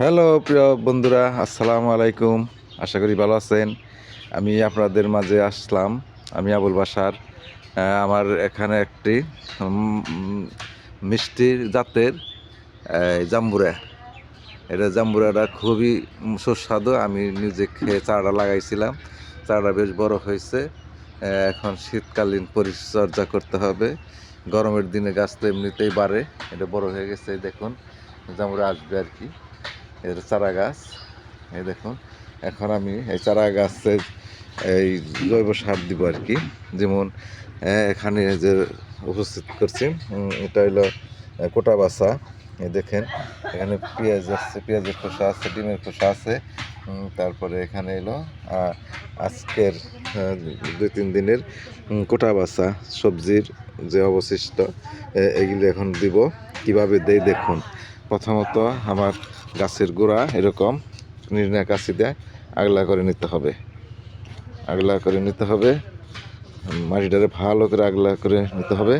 Hello, প্রিয় বন্ধুরা, আসসালামু আলাইকুম। আশা করি ভালো আছেন। আমি আপনাদের মাঝে আসলাম, আমি আবুল বাসার আমার এখানে একটি মিষ্টির জাতের জাম্বুরা। এটা জাম্বুরাটা খুবই সুস্বাদু। আমি নিজে খেয়ে চারা লাগাইছিলাম। চারা বেশ বড় হয়েছে। এখন শীতকালীন পরিচর্যা করতে হবে। গরমের দিনে গাছ তো এমনিতেই বাড়ে। এটা বড় হয়ে গেছে দেখুন। জাম্বুরা আসবে আর কি। এর চারা গাছ, এই দেখুন, এখন আমি এই চারা গাছের এই জৈব সার দিব আর কি। যেমন এখানে যে উপস্থিত করছি এটা হলো কোটা বাসা এই দেখেন, এখানে পেঁয়াজ আছে, পেঁয়াজের খোসা আছে, ডিমের খোসা আছে তারপরে এখানে এলো আজকের দুই তিন দিনের কোটা বাসা সবজির যে অবশিষ্ট এগুলি এখন দিব। কীভাবে দেই দেখুন। প্রথমত আমার গাছের গোড়া এরকম নির্ণয় কাশি দেয়, আগলা করে নিতে হবে। আগলা করে নিতে হবে, মাটিটারে ভালো করে আগলা করে নিতে হবে।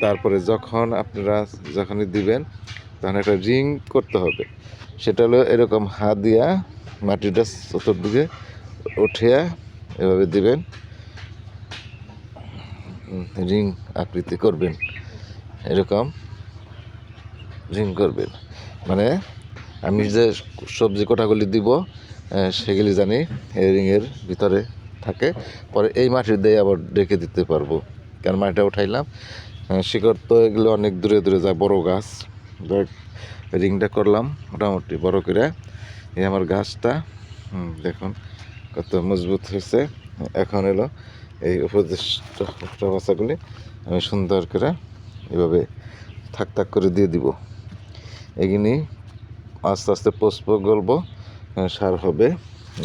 তারপরে যখন আপনারা যখনই দিবেন, তখন একটা রিং করতে হবে। সেটা হলো এরকম হাত দিয়া মাটিটা চতুর্দিকে উঠিয়া এভাবে দিবেন। রিং আকৃতি করবেন। এরকম রিং করবেন। মানে আমি যে সবজি কোটাগুলি দিব সেগুলি জানি রিংয়ের ভিতরে থাকে। পরে এই মাটি দিয়ে আবার ডেকে দিতে পারব। কারণ মাটিটা উঠাইলাম শিকড় তো এগুলো অনেক দূরে দূরে যায়, বড় গাছ। রিংটা করলাম, মোটামুটি বড় করে। এই আমার গাছটা দেখুন, কত মজবুত হয়েছে। এখন এলো এই উপদেষ্ট বাচ্চাগুলি আমি সুন্দর করে এভাবে থাক থাক করে দিয়ে দিব। এগুলি আস্তে আস্তে পুষ্প গল্প সার হবে।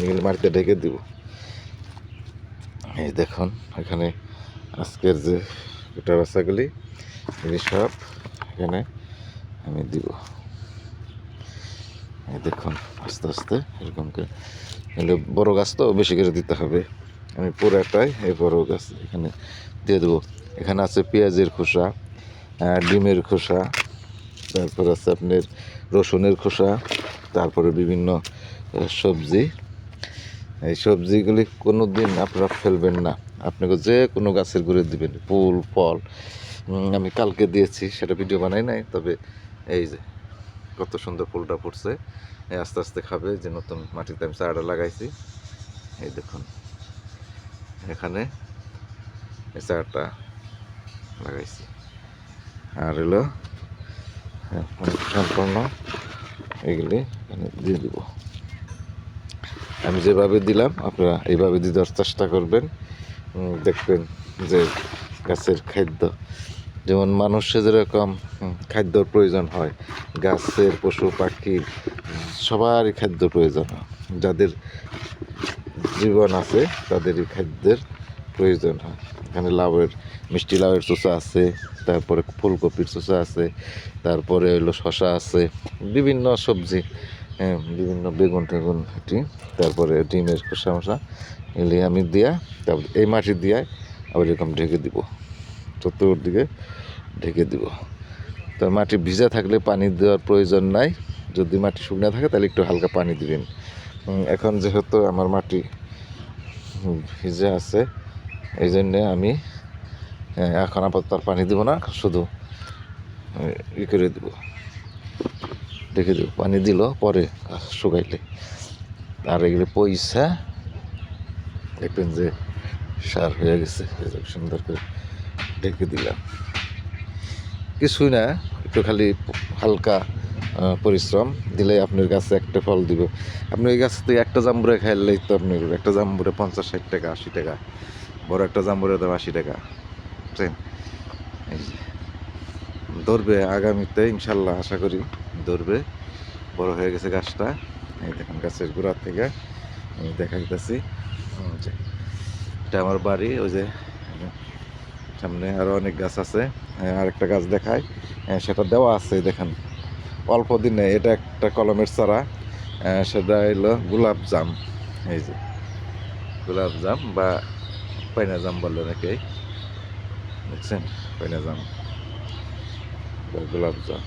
এগুলি মাটিতে ঢেকে দিব। এই দেখুন, এখানে আজকের যে গোটা বাচ্চাগুলি এগুলি সব এখানে আমি দিব। এই দেখুন, আস্তে আস্তে এরকম করে। এগুলো বড় গাছ তো, বেশি করে দিতে হবে। আমি পুরাটাই এই বড় গাছ এখানে দিয়ে দেবো। এখানে আছে পেঁয়াজের খোসা ডিমের খোসা তারপর আছে আপনার রসুনের খোসা, তারপরে বিভিন্ন সবজি। এই সবজিগুলি কোনো দিন আপনারা ফেলবেন না। আপনাকে যে কোনো গাছের গুঁড়ে দিবেন, ফুল, ফল। আমি কালকে দিয়েছি, সেটা ভিডিও বানাই নাই, তবে এই যে কত সুন্দর ফুলটা ফুটছে। আস্তে আস্তে খাবে, যে নতুন মাটিতে আমি চারাটা লাগাইছি। এই দেখুন, এখানে চারাটা লাগাইছি। আর হলো সম্পূর্ণ এগুলি এখানে দিয়ে দিব। আমি যেভাবে দিলাম, আপনারা এইভাবে দিয়ে দেওয়ার চেষ্টা করবেন। দেখবেন যে গাছের খাদ্য, যেমন মানুষের যেরকম খাদ্যর প্রয়োজন হয়, গাছের পশু পাখির সবারই খাদ্য প্রয়োজন হয়। যাদের জীবন আছে, তাদেরই খাদ্যের প্রয়োজন হয়। এখানে লাউয়ের মিষ্টি লাউয়ের চোষা আছে তারপরে ফুলকপির চোষা আছে তারপরে হলো শশা আছে বিভিন্ন সবজি হ্যাঁ, বিভিন্ন বেগুন টেগুন এটি তারপরে ডিমের খোসা মশা এগুলি আমি দিয়া তারপর এই মাটি দিয়ে আবার এরকম ঢেকে দিব চতুর্দিকে ঢেকে দিব। তো মাটি ভিজা থাকলে পানি দেওয়ার প্রয়োজন নাই যদি মাটি শুকনো থাকে তাহলে একটু হালকা পানি দিবেন। এখন যেহেতু আমার মাটি ভিজে আছে এই জন্যে আমি এখন আপাতত আর পানি দিব না, শুধু ই করে দিব। রেখে দেবো, পানি দিল, পরে শুকাইলে। আর এগুলো পয়সা দেখবেন যে সার হয়ে গেছে সুন্দর করে ঢেকে দিলাম। কিছুই না, একটু খালি হালকা পরিশ্রম দিলে আপনার গাছে একটা ফল দিব। আপনি ওই গাছ থেকে একটা জাম্বুরে খাইলেই তো আপনার, একটা জাম্বুরে পঞ্চাশ ষাট টাকা, আশি টাকা। বড় একটা জাম্বুরের দাম আশি টাকা। বুঝছেন? এই ধরবে আগামীতে ইনশাল্লাহ আশা করি ধরবে। বড় হয়ে গেছে গাছটা। এই দেখুন গাছের গোড়ার থেকে আমি দেখাইতেছি হুম, এটা আমার বাড়ি ওই যে সামনে আরও অনেক গাছ আছে। আরেকটা গাছ দেখায় সেটা দেওয়া আছে দেখেন। অল্প দিনে এটা একটা কলমের চারা। সেটা হলো গোলাপ জাম। এই যে গোলাপ জাম বা পাইনা জাম বলে নাকি? দেখছেন? পাইনা জাম গোলাপ জাম।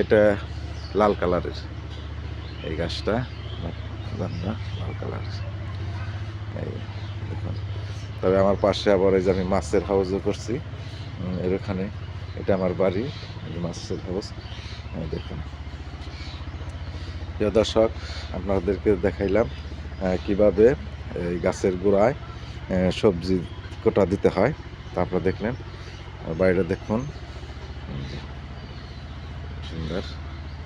এটা লাল কালারের। এই গাছটা লাল কালারের। এই দেখুন। তবে আমার পাশে আবার এই যে আমি মাছের হাউসও করছি। এর ওখানে। এটা আমার বাড়ি মাছের হাউস। দেখুন। প্রিয় দর্শক, আপনাদেরকে দেখাইলাম কীভাবে এই গাছের গোড়ায় সবজি কোটা দিতে হয়। তা আপনারা দেখলেন। বাইরে দেখুন। সুন্দর।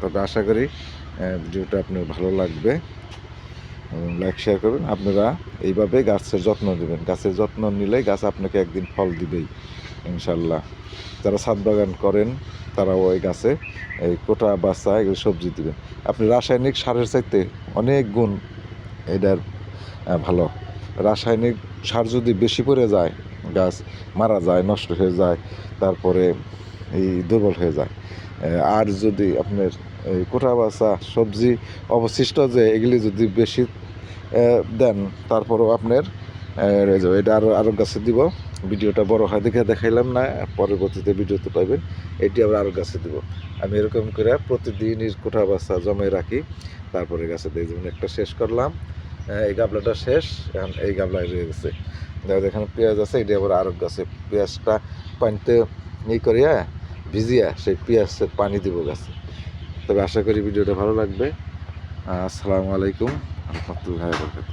তবে আশা করি ভিডিওটা আপনার ভালো লাগবে। লাইক শেয়ার করবেন। আপনারা এইভাবে গাছের যত্ন নেবেন। গাছের যত্ন নিলে গাছ আপনাকে একদিন ফল দিবেই ইনশাল্লাহ যারা ছাদ বাগান করেন তারা ওই গাছে এই কোটা বাচ্চা এগুলো সবজি দিবেন। আপনি রাসায়নিক সারের চাইতে অনেক গুণ এটার ভালো। রাসায়নিক সার যদি বেশি পড়ে যায়, গাছ মারা যায়, নষ্ট হয়ে যায়, তারপরে এই দুর্বল হয়ে যায়। আর যদি আপনার এই কোটা বাচ্চা সবজি অবশিষ্ট যে এগুলি যদি বেশি দেন, তারপরেও আপনার এটা আরও আরও গাছে দিব। ভিডিওটা বড় হয় দেখে দেখাইলাম না, পরবর্তীতে ভিডিওতে পাইবেন। এটি আবার আরও গাছে দিব। আমি এরকম করে প্রতিদিনই কোঠা বাচ্চা জমে রাখি। তারপরে গাছে দিয়ে যেমন একটা শেষ করলাম। এই গাবলাটা শেষ, এখন এই গাবলায় রয়ে গেছে। দেখো, এখানে পেঁয়াজ আছে, এটি আবার আরব গাছে পেঁয়াজটা পানিতে ই করিয়া ভিজিয়া সেই পেঁয়াজের পানি দিব গাছে। তবে আশা করি ভিডিওটা ভালো লাগবে। আসসালামু আলাইকুম রহমতুল্লাহ বরকাত